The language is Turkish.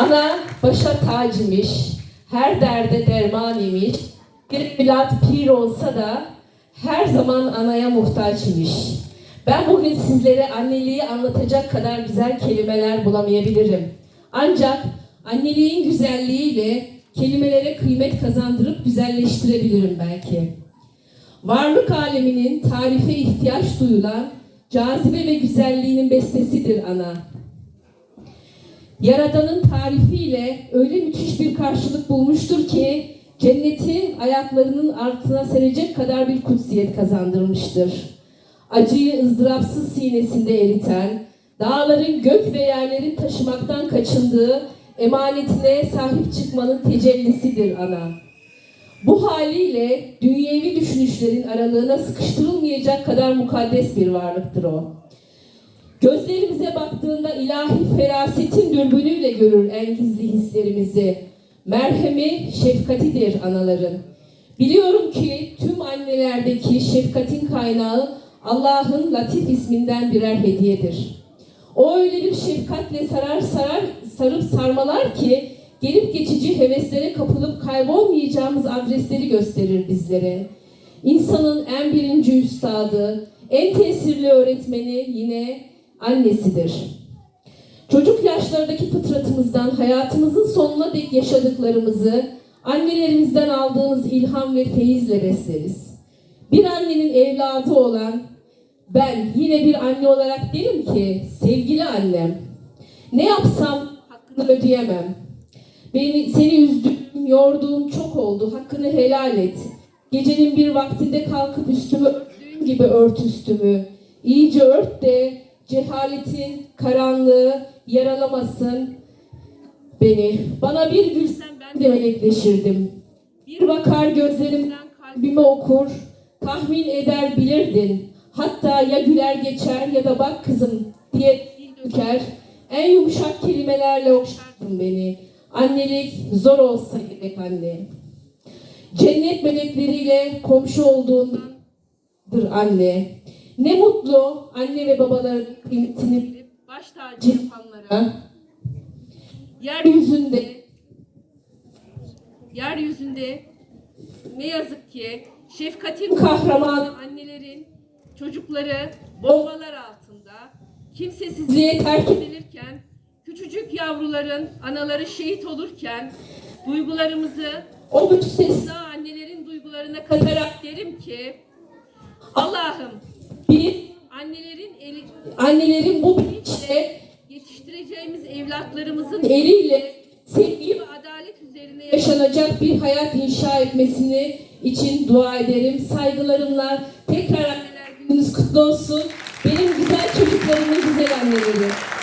Ana başa tac imiş, her derde derman imiş. Bir evlat pir olsa da her zaman anaya muhtaç imiş. Ben bugün sizlere anneliği anlatacak kadar güzel kelimeler bulamayabilirim. Ancak anneliğin güzelliğiyle kelimelere kıymet kazandırıp güzelleştirebilirim belki. Varlık aleminin tarife ihtiyaç duyulan cazibe ve güzelliğinin bestesidir ana. Yaradan'ın tarifiyle öyle müthiş bir karşılık bulmuştur ki cenneti ayaklarının altına serecek kadar bir kutsiyet kazandırmıştır. Acıyı ızdırapsız sinesinde eriten, dağların gök ve yerlerin taşımaktan kaçındığı emanetine sahip çıkmanın tecellisidir ana. Bu haliyle dünyevi düşünüşlerin aralığına sıkıştırılmayacak kadar mukaddes bir varlıktır o. Baktığında ilahi ferasetin dürbünüyle görür en gizli hislerimizi. Merhemi şefkatidir anaların. Biliyorum ki tüm annelerdeki şefkatin kaynağı Allah'ın Latif isminden birer hediyedir. O öyle bir şefkatle sarar sarar sarıp sarmalar ki gelip geçici heveslere kapılıp kaybolmayacağımız adresleri gösterir bizlere. İnsanın en birinci üstadı, en tesirli öğretmeni yine annesidir. Çocuk yaşlardaki fıtratımızdan hayatımızın sonuna dek yaşadıklarımızı annelerimizden aldığımız ilham ve feyizle besleriz. Bir annenin evladı olan ben yine bir anne olarak derim ki sevgili annem ne yapsam hakkını ödeyemem. Beni seni üzdüğüm, yorduğum çok oldu. Hakkını helal et. Gecenin bir vaktinde kalkıp üstümü örttüğün gibi ört üstümü. İyice ört de cehaletin karanlığı yaralamasın beni. Bana bir gülsen ben de melekleşirdim. Bir bakar gözlerimden kalbimi okur, tahmin eder bilirdin. Hatta ya güler geçer ya da bak kızım diye dil döker. En yumuşak kelimelerle okşardın beni. Annelik zor olsa gerek anne. Cennet melekleriyle komşu olduğundandır anne. Ne mutlu anne ve babaların kıymetini baş tacı yapanlara. Yeryüzünde yeryüzünde ne yazık ki şefkatin kahramanı annelerin çocukları bombalar altında kimsesizliğe terk edilirken küçücük yavruların anaları şehit olurken duygularımızı o müstesna annelerin duygularına katarak derim ki Allah'ım biz annelerin eli, annelerin bu bilinçle yetiştireceğimiz evlatlarımızın eliyle sevgi ve adalet üzerine yaşanacak bir hayat inşa etmesini için dua ederim. Saygılarımla tekrar anneler gününüz kutlu olsun. Benim güzel çocuklarımın güzel anneleri.